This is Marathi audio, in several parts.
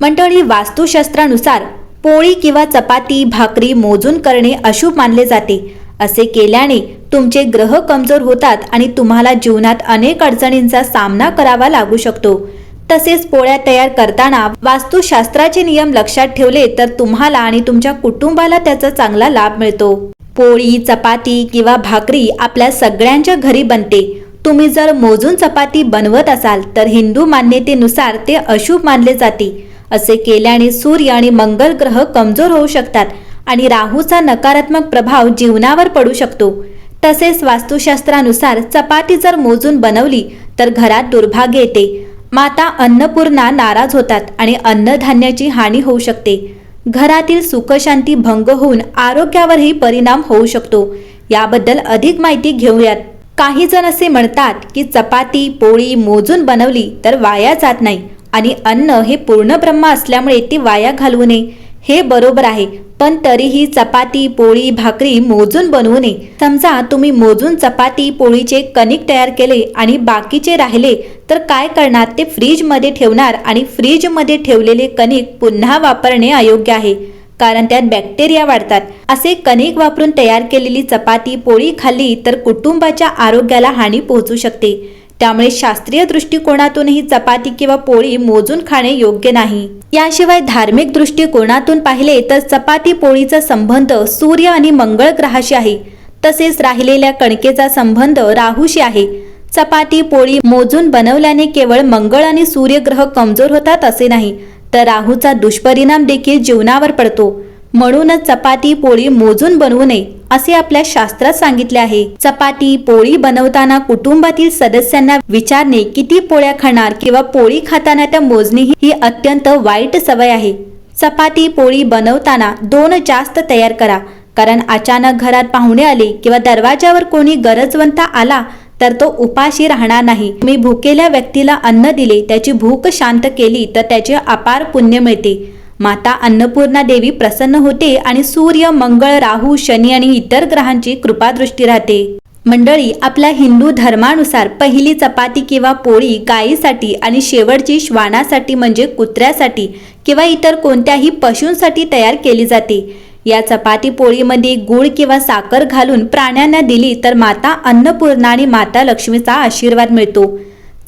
मंडळी वास्तुशास्त्रानुसार पोळी किंवा चपाती भाकरी मोजून करणे अशुभ मानले जाते. असे केल्याने तुमचे ग्रह कमजोर होतात आणि तुम्हाला जीवनात अनेक अडचणींचा सामना करावा लागू शकतो. तसेच पोळ्या तयार करताना वास्तुशास्त्राचे नियम लक्षात ठेवले तर तुम्हाला आणि तुमच्या कुटुंबाला त्याचा चांगला लाभ मिळतो. पोळी चपाती किंवा भाकरी आपल्या सगळ्यांच्या घरी बनते. तुम्ही जर मोजून चपाती बनवत असाल तर हिंदू मान्यतेनुसार ते अशुभ मानले जाते. असे केल्याने सूर्य आणि मंगल ग्रह कमजोर होऊ शकतात आणि राहूचा नकारात्मक प्रभाव जीवनावर पडू शकतो. तसेच वास्तुशास्त्रानुसार चपाती जर मोजून बनवली तर घरात दुर्भाग्य येते. माता अन्नपूर्णा नाराज होतात आणि अन्नधान्याची हानी होऊ शकते. घरातील सुखशांती भंग होऊन आरोग्यावरही परिणाम होऊ शकतो. याबद्दल अधिक माहिती घेऊयात. काही जण असे म्हणतात की चपाती पोळी मोजून बनवली तर वाया जात नाही. आणि अन्न हे पूर्ण ब्रह्म असल्यामुळे ती वाया घालवू नये. हे बरोबर आहे पण तरीही चपाती पोळी भाकरी मोजून बनवू नये. समजा तुम्ही मोजून चपाती पोळीचे कणिक तयार केले आणि बाकीचे राहिले तर काय करणार? ते फ्रीजमध्ये ठेवणार आणि फ्रीजमध्ये ठेवलेले कणिक पुन्हा वापरणे अयोग्य आहे कारण त्यात बॅक्टेरिया वाढतात. असे कणिक वापरून तयार केलेली चपाती पोळी खाल्ली तर कुटुंबाच्या आरोग्याला हानी पोहोचू शकते. त्यामुळे शास्त्रीय दृष्टिकोनातूनही चपाती किंवा पोळी मोजून खाणे योग्य नाही. याशिवाय धार्मिक दृष्टिकोनातून पाहिले तर चपाती पोळीचा संबंध सूर्य आणि मंगळ ग्रहाशी आहे. तसेच राहिलेल्या कणकेचा संबंध राहूशी आहे. चपाती पोळी मोजून बनवल्याने केवळ मंगळ आणि सूर्यग्रह कमजोर होतात असे नाही तर राहूचा दुष्परिणाम देखील जीवनावर पडतो. म्हणूनच चपाती पोळी मोजून बनवू नये. असे आपल्या शास्त्रात सांगितले आहे. चपाती पोळी बनवताना कुटुंबातील सदस्यांना विचारणे किती पोळ्या खाणार किंवा पोळी खाताना त्या मोजणी ही- अत्यंत वाईट सवय आहे. चपाती पोळी बनवताना दोन जास्त तयार करा. कारण अचानक घरात पाहुणे आले किंवा दरवाजावर कोणी गरजवंत आला तर तो उपाशी राहणार नाही. मी भुकेल्या व्यक्तीला अन्न दिले त्याची भूक शांत केली तर त्याचे अपार पुण्य मिळते. माता अन्नपूर्णा देवी प्रसन्न होते आणि सूर्य मंगळ राहू शनी आणि इतर ग्रहांची कृपादृष्टी राहते. मंडळी आपल्या हिंदू धर्मानुसार पहिली चपाती किंवा पोळी गायीसाठी आणि शेवटची श्वानासाठी म्हणजे कुत्र्यासाठी किंवा इतर कोणत्याही पशूंसाठी तयार केली जाते. या चपाती पोळीमध्ये गुळ किंवा साखर घालून प्राण्यांना दिली तर माता अन्नपूर्णा आणि माता लक्ष्मीचा आशीर्वाद मिळतो.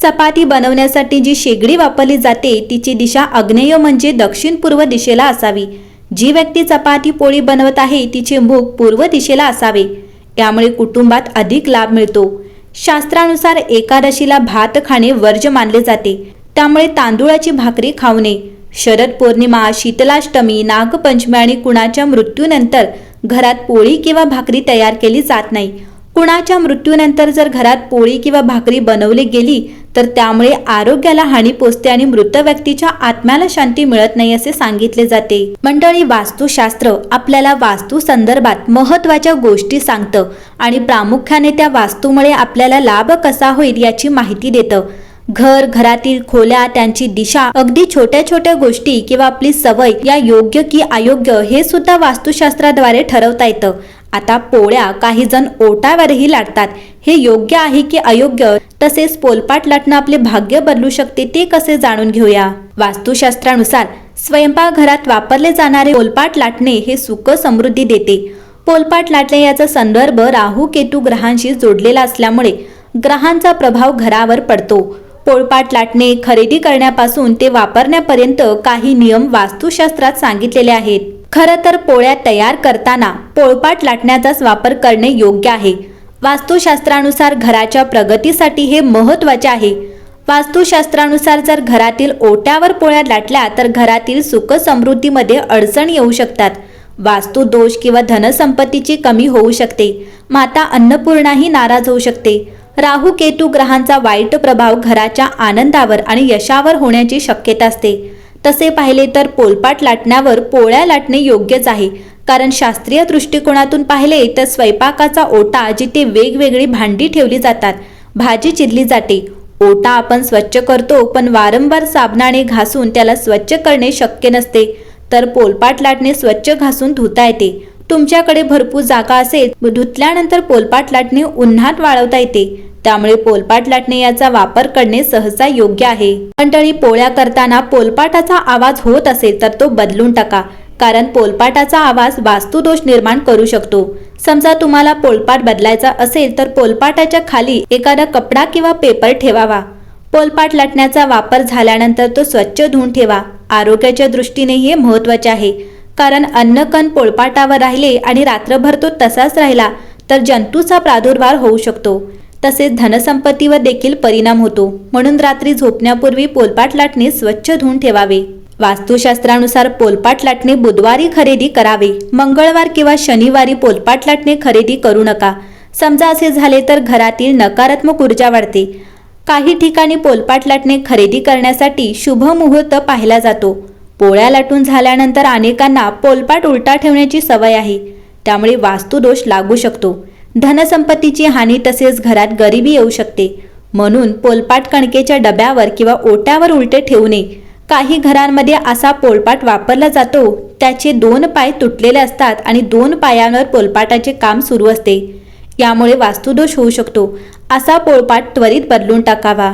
चपाती बनवण्यासाठी जी शेगडी वापरली जाते तिची दिशा आग्नेय म्हणजे दक्षिण पूर्व दिशेला असावी. जी व्यक्ती चपाती पोळी बनवत आहे तिचे मुख पूर्व दिशेला असावे. यामुळे कुटुंबात अधिक लाभ मिळतो. शास्त्रानुसार एकादशीला भात खाणे वर्ज मानले जाते. त्यामुळे तांदूळाची भाकरी खाऊ नये शरद पौर्णिमा शीतलाष्टमी नागपंचमी आणि कुणाच्या मृत्यूनंतर घरात पोळी किंवा भाकरी तयार केली जात नाही. कुणाच्या मृत्यूनंतर जर घरात पोळी किंवा भाकरी बनवली गेली तर त्यामुळे आरोग्याला हानी पोचते आणि मृत व्यक्तीच्या आत्म्याला शांती मिळत नाही असे सांगितले जाते. मंडळी वास्तुशास्त्र आपल्याला वास्तू संदर्भात महत्त्वाच्या गोष्टी सांगतं आणि प्रामुख्याने त्या वास्तूमुळे आपल्याला लाभ कसा होईल याची माहिती देतं. घर घरातील खोल्या त्यांची दिशा अगदी छोट्या छोट्या गोष्टी किंवा आपली सवय या योग्य की अयोग्य हे सुद्धा वास्तुशास्त्राद्वारे ठरवता येतं. आता पोळ्या काही जण ओटावरही लाटतात. हे योग्य आहे की अयोग्य? तसेच पोलपाट लाटणं आपले भाग्य बदलू शकते ते कसे जाणून घेऊया? वास्तुशास्त्रानुसार स्वयंपाकघरात वापरले जाणारे पोलपाट लाटणे हे सुख समृद्धी देते. पोलपाट लाटणे याचा संदर्भ राहू केतू ग्रहांशी जोडलेला असल्यामुळे ग्रहांचा प्रभाव घरावर पडतो. पोळपाट लाटणे खरेदी करण्यापासून ते वापरण्यापर्यंत काही नियम वास्तुशास्त्रात सांगितलेले आहेत. खरं तर पोळ्या तयार करताना पोळपाट लाटण्याचाच वापर करणे योग्य आहे. वास्तुशास्त्रानुसार घराच्या प्रगतीसाठी हे महत्त्वाचे आहे. वास्तुशास्त्रानुसार जर घरातील ओट्यावर पोळ्या लाटल्या तर घरातील सुख समृद्धीमध्ये अडचण येऊ शकतात. वास्तू दोष किंवा धनसंपत्तीची कमी होऊ शकते. माता अन्नपूर्णाही नाराज होऊ शकते. राहू केतू ग्रहांचा वाईट प्रभाव घराच्या आनंदावर आणि यशावर होण्याची शक्यता असते. तसे पाहिले तर पोलपाट लाटण्यावर पोळ्या लाटणे योग्यच आहे. कारण शास्त्रीय दृष्टिकोनातून पाहिले तर स्वयंपाकाचा ओटा जिथे वेगवेगळी भांडी ठेवली जातात भाजी चिरली जाते. ओटा आपण स्वच्छ करतो पण वारंवार साबणाने घासून त्याला स्वच्छ करणे शक्य नसते. तर पोलपाट लाटणे स्वच्छ घासून धुता येते. तुमच्याकडे भरपूर जागा असेल धुतल्यानंतर पोलपाट लाटणे उन्हात वाळवता येते. त्यामुळे पोलपाट लाटणे याचा वापर करणे सहसा योग्य आहे. मंडळी पोळ्या करताना पोलपाटाचा आवाज होत असेल तर तो बदलून टाका कारण पोलपाटाचा आवाज वास्तुदोष निर्माण करू शकतो. समजा तुम्हाला पोलपाट बदलायचा असेल तर पोलपाटाच्या खाली एखादा कपडा किंवा पेपर ठेवावा. पोलपाट लाटण्याचा वापर झाल्यानंतर तो स्वच्छ धुवून ठेवा. आरोग्याच्या दृष्टीने हे महत्त्वाचे आहे कारण अन्नकण पोळपाटावर राहिले आणि रात्रभर तो तसाच राहिला तर जंतूचा प्रादुर्भाव होऊ शकतो. तसेच धनसंपत्तीवर देखील परिणाम होतो. म्हणून रात्री झोपण्यापूर्वी पोलपाट लाटणे स्वच्छ धुवून ठेवावे. वास्तुशास्त्रानुसार पोलपाट लाटणे बुधवारी खरेदी करावे. मंगळवार किंवा शनिवारी पोलपाट लाटणे खरेदी करू नका. समजा असे झाले तर घरातील नकारात्मक ऊर्जा वाढते. काही ठिकाणी पोलपाट लाटणे खरेदी करण्यासाठी शुभ मुहूर्त पाहिला जातो. पोळ्या लाटून झाल्यानंतर अनेकांना पोलपाट उलटा ठेवण्याची सवय आहे. त्यामुळे वास्तुदोष लागू शकतो. धनसंपत्तीची हानी तसेच घरात गरिबी येऊ शकते. म्हणून पोलपाट कणकेच्या डब्यावर किंवा ओट्यावर उलटे ठेवू नये. काही घरांमध्ये असा पोलपाट वापरला जातो त्याचे दोन पाय तुटलेले असतात आणि दोन पायांवर पोलपाटाचे काम सुरू असते. यामुळे वास्तुदोष होऊ शकतो. असा पोळपाट त्वरित बदलून टाकावा.